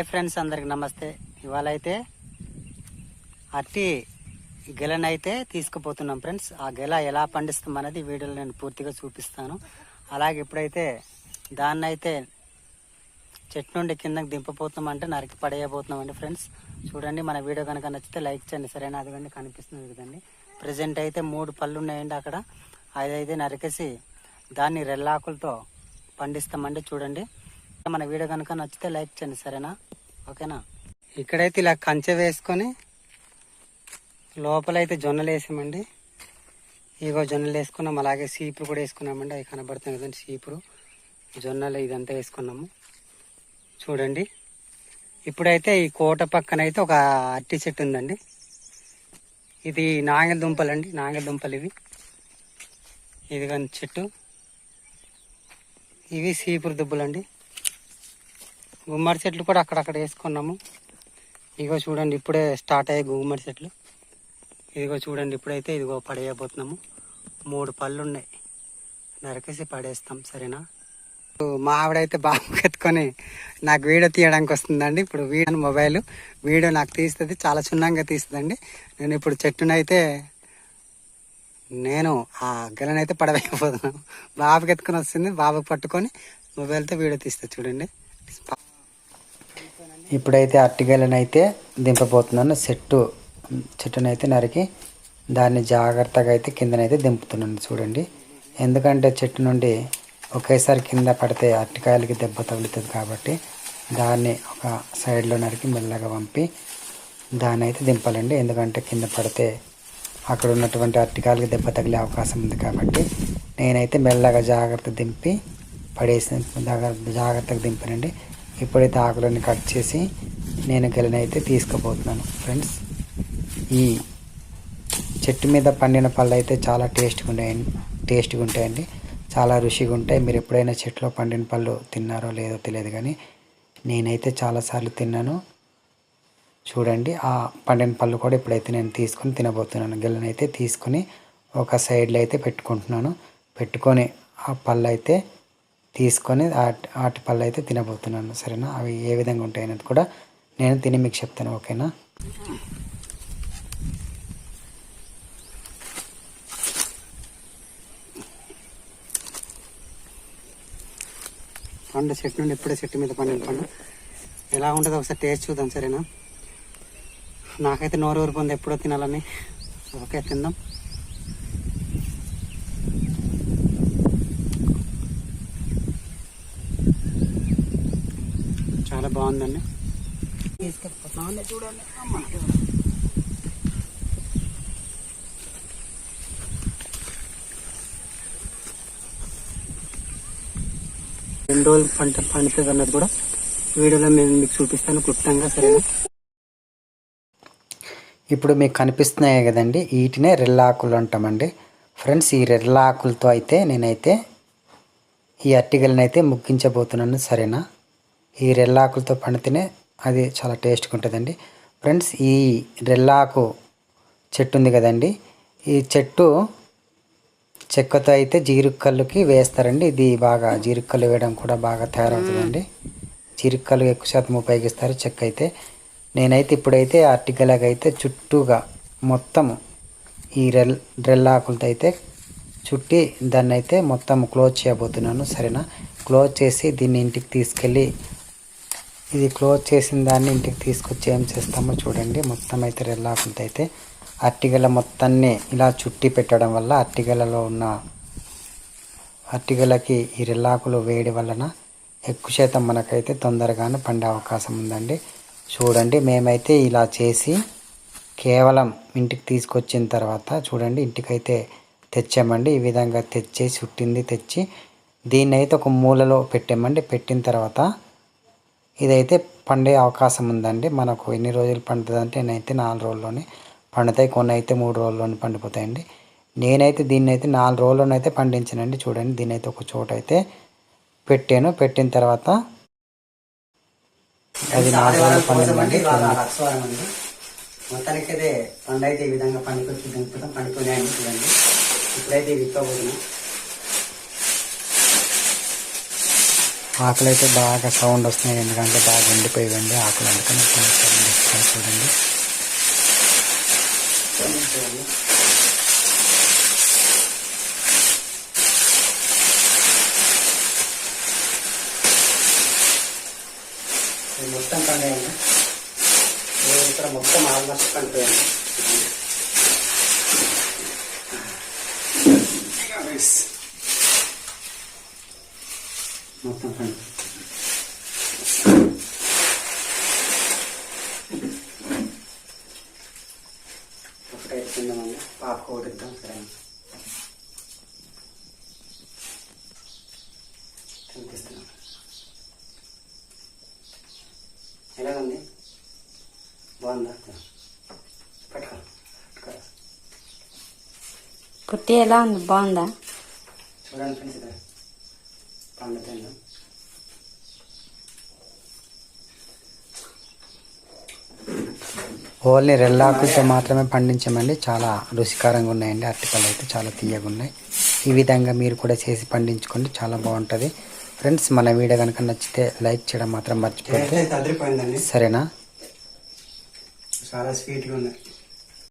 Hi friends అందరికి నమస్తే. ఇవాళ అయితే అట్టి గెలనైతే తీసుకుపోతున్నాం ఫ్రెండ్స్. ఆ గెల ఎలా పండిస్తాం అనేది వీడియోలో నేను పూర్తిగా చూపిస్తాను. అలాగే ఇప్పుడైతే దాన్ని అయితే చెట్టు నుండి కిందకి దింపబోతున్నాం అంటే నరికి పడేయబోతున్నాం అండి ఫ్రెండ్స్. చూడండి మన వీడియో కనుక నచ్చితే లైక్ చేయండి. సరేనా అదిగండి కనిపిస్తుంది కదండి. ప్రజెంట్ అయితే మూడు పళ్ళు ఉన్నాయండి అక్కడ. అదైతే నరికేసి దాన్ని రెల్లాకులతో పండిస్తామండి. చూడండి. మన వీడియో కనుక నచ్చితే లైక్ చేయండి. సరేనా? ఓకేనా? ఇక్కడైతే ఇలా కంచె వేసుకొని లోపలైతే జొన్నలు వేసామండి. ఇగో జొన్నలు వేసుకున్నాం. అలాగే సీపురు కూడా వేసుకున్నామండి. అవి కనబడుతుంది కదండి సీపురు జొన్నలు ఇదంతా వేసుకున్నాము. చూడండి. ఇప్పుడైతే ఈ కోట పక్కన అయితే ఒక అట్టి చెట్టు ఉందండి. ఇది నాగల దుంపలండి నాగల దుంపలు ఇవి. ఇది కానీ చెట్టు. ఇవి సీపురు దుబ్బులండి. గుమ్మడి చెట్లు కూడా అక్కడక్కడ వేసుకున్నాము. ఇగో చూడండి ఇప్పుడే స్టార్ట్ అయ్యే గుమ్మడి చెట్లు. ఇదిగో చూడండి ఇప్పుడైతే ఇదిగో పడేయబోతున్నాము. మూడు పళ్ళు ఉన్నాయి. నరికేసి పడేస్తాం సరేనా? మా ఆవిడైతే బాగా ఎత్తుకొని నాకు వీడియో తీయడానికి వస్తుందండి. ఇప్పుడు వీడియో మొబైల్ వీడియో నాకు తీస్తుంది చాలా చున్నంగా తీస్తుందండి. నేను ఇప్పుడు చెట్టునైతే నేను ఆ గెలనైతే పడవేయబోతున్నాను. బాబుకి ఎత్తుకొని వస్తుంది బాబుకి పట్టుకొని మొబైల్తో వీడియో తీస్తా చూడండి. ఇప్పుడైతే అట్టిగెలనైతే దింపబోతున్నాను. చెట్టు చెట్టునైతే నరికి దాన్ని జాగ్రత్తగా అయితే కిందనైతే దింపుతున్నాను చూడండి. ఎందుకంటే చెట్టు నుండి ఒకేసారి కింద పడితే అరటికాయలకి దెబ్బ తగులుతుంది కాబట్టి దాన్ని ఒక సైడ్లో నరికి మెల్లగా పంపి దాన్ని అయితే దింపాలండి. ఎందుకంటే కింద పడితే అక్కడ ఉన్నటువంటి అట్టికాయలకి దెబ్బ తగిలే అవకాశం ఉంది కాబట్టి నేనైతే మెల్లగా జాగ్రత్త దింపి పడేసిన జాగ్రత్త జాగ్రత్తగా దింపానండి. ఇప్పుడైతే ఆకులన్నీ కట్ చేసి నేను గెలనైతే తీసుకుపోతున్నాను. ఫ్రెండ్స్ ఈ చెట్టు మీద పండిన పళ్ళు అయితే చాలా టేస్ట్గా ఉంటాయండి టేస్ట్గా ఉంటాయండి. చాలా రుచిగా ఉంటాయి. మీరు ఎప్పుడైనా చెట్లో పండిన పళ్ళు తిన్నారో లేదో తెలియదు కానీ నేనైతే చాలాసార్లు తిన్నాను. చూడండి ఆ పండిన పళ్ళు కూడా ఇప్పుడైతే నేను తీసుకొని తినబోతున్నాను. గిల్లనైతే తీసుకొని ఒక సైడ్లో అయితే పెట్టుకుంటున్నాను. పెట్టుకొని ఆ పళ్ళు అయితే తీసుకొని వాటి పళ్ళు అయితే తినబోతున్నాను సరేనా? అవి ఏ విధంగా ఉంటాయి అనేది కూడా నేను తిని మీకు చెప్తాను ఓకేనా? పండు చెట్టు నుండి ఇప్పుడే చెట్టు మీద పండిన పండు. ఎలా ఉంటుందో ఒకసారి టేస్ట్ చూద్దాం సరేనా? నాకైతే నోరు ఊరిపోయింది ఎప్పుడో తినాలని. ఓకే తిందాం చాలా బాగుందండి. తీసుకెళ్ళిపోతామండి చూడండి రెండు రోజులు పంట పండుతుంది అన్నది కూడా వీడియోలో నేను మీకు చూపిస్తాను క్లుప్తంగా సరేనా? ఇప్పుడు మీకు కనిపిస్తున్నాయి కదండి వీటినే రెల్లాకులు అంటామండి. ఫ్రెండ్స్ ఈ రెల్లాకులతో అయితే నేనైతే ఈ అర్టికల్ని అయితే ముగ్గించబోతున్నాను సరేనా? ఈ రెల్లాకులతో పండితేనే అది చాలా టేస్ట్గా ఉంటుందండి. ఫ్రెండ్స్ ఈ రెల్లాకు చెట్టు ఉంది కదండి. ఈ చెట్టు చెక్కతో అయితే జీరుక్కల్లుకి వేస్తారండి. ఇది బాగా జీరుక్కలు వేయడం కూడా బాగా తయారవుతుందండి. జీరుక్కలు ఎక్కువ శాతం ఉపయోగిస్తారు చెక్క అయితే. నేనైతే ఇప్పుడైతే అట్టికలాగా అయితే చుట్టూగా మొత్తం ఈ రెల్ రెల్లాకులతో అయితే చుట్టి దాన్ని అయితే మొత్తం క్లోజ్ చేయబోతున్నాను. సరేనా? క్లోజ్ చేసి దీన్ని ఇంటికి తీసుకెళ్ళి ఇది క్లోజ్ చేసిన దాన్ని ఇంటికి తీసుకొచ్చి ఏం చేస్తామో చూడండి. మొత్తం అయితే రెల్లాకులతో అయితే. అట్టిగల మొత్తాన్ని ఇలా చుట్టి పెట్టడం వల్ల అట్టిగలలో ఉన్న అట్టిగలకి ఈ రెల్లాకులు వేడి వలన ఎక్కువ శాతం మనకైతే తొందరగానే పండే అవకాశం ఉందండి. చూడండి మేమైతే ఇలా చేసి కేవలం ఇంటికి తీసుకొచ్చిన తర్వాత చూడండి ఇంటికైతే తెచ్చామండి. ఈ విధంగా తెచ్చి చుట్టింది తెచ్చి దీన్ని అయితే ఒక మూలలో పెట్టామండి. పెట్టిన తర్వాత ఇదైతే పండే అవకాశం ఉందండి. మనకు ఎన్ని రోజులు పండుతుంది అంటే నేనైతే నాలుగు రోజుల్లోనే పండుతాయి. కొన్ని అయితే మూడు రోజుల్లోనే పండిపోతాయండి. నేనైతే దీన్ని అయితే నాలుగు రోజుల్లోనే అయితే పండించానండి. చూడండి దీని అయితే ఒక చోట అయితే పెట్టాను. పెట్టిన తర్వాత అది నాలుగు రోజులు పండిందండి. మొత్తానికి అయితే పండు అయితే ఈ విధంగా పండుకొచ్చి దింపుతాం పండుకున్నాయండి చూడండి. ఇప్పుడైతే విప్పబోతున్నాం ఆకులు అయితే బాగా సౌండ్ వస్తున్నాయి. ఎందుకంటే బాగా ఎండిపోయివండి. ఆకులు అందుకని సౌండ్ వస్తాయి చూడండి. మొత్తం పండుగ ఇక్కడ మొత్తం ఆల్మోస్ట్ పండుగ మొత్తం పండుగ ఒకటైతే తిందామండి పాపకు ఇద్దాం సరే తినిపిస్తున్నాం ఎలా ఉంది బాగుందా? పట్టుకో పట్టుకో. కుట్టి ఎలా ఉంది? బాగుందా? చూడండి ఫ్రెండ్స్ ఇక్కడ పండు తిందాం ఓన్లీ రెల్లాకులతో మాత్రమే పండించమండి. చాలా రుచికరంగా ఉన్నాయండి. అరటిపళ్ళు అయితే చాలా తీయగా ఉన్నాయి. ఈ విధంగా మీరు కూడా చేసి పండించుకోండి. చాలా బాగుంటుంది. ఫ్రెండ్స్ మన వీడియో కనుక నచ్చితే లైక్ చేయడం మాత్రం మర్చిపోతే అదిరిపోయిందండి. సరేనా? చాలా స్వీట్గా ఉన్నాయి.